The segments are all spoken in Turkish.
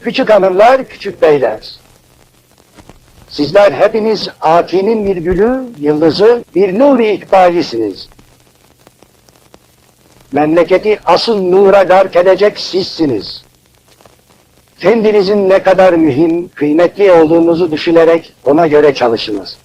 Küçük hanımlar, küçük beyler. Sizler hepiniz Aki'nin bir gülü, yıldızı, bir nuri ikbalisiniz. Memleketi asıl nura gark edecek sizsiniz. Kendinizin ne kadar mühim, kıymetli olduğunuzu düşünerek ona göre çalışınız.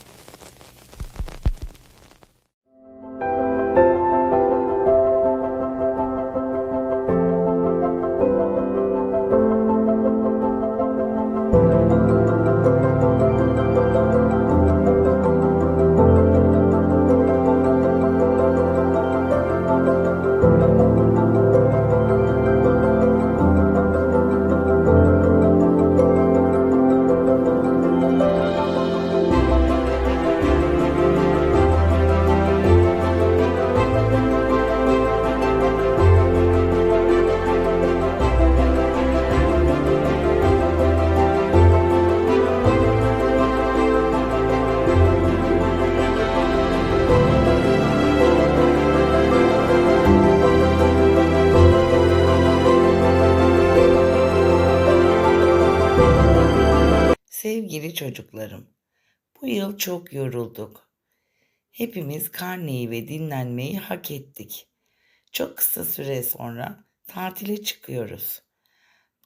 Sevgili çocuklarım, bu yıl çok yorulduk. Hepimiz karneyi ve dinlenmeyi hak ettik. Çok kısa süre sonra tatile çıkıyoruz.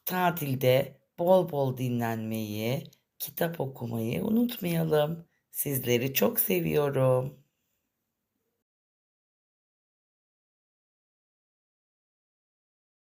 Tatilde bol bol dinlenmeyi, kitap okumayı unutmayalım. Sizleri çok seviyorum.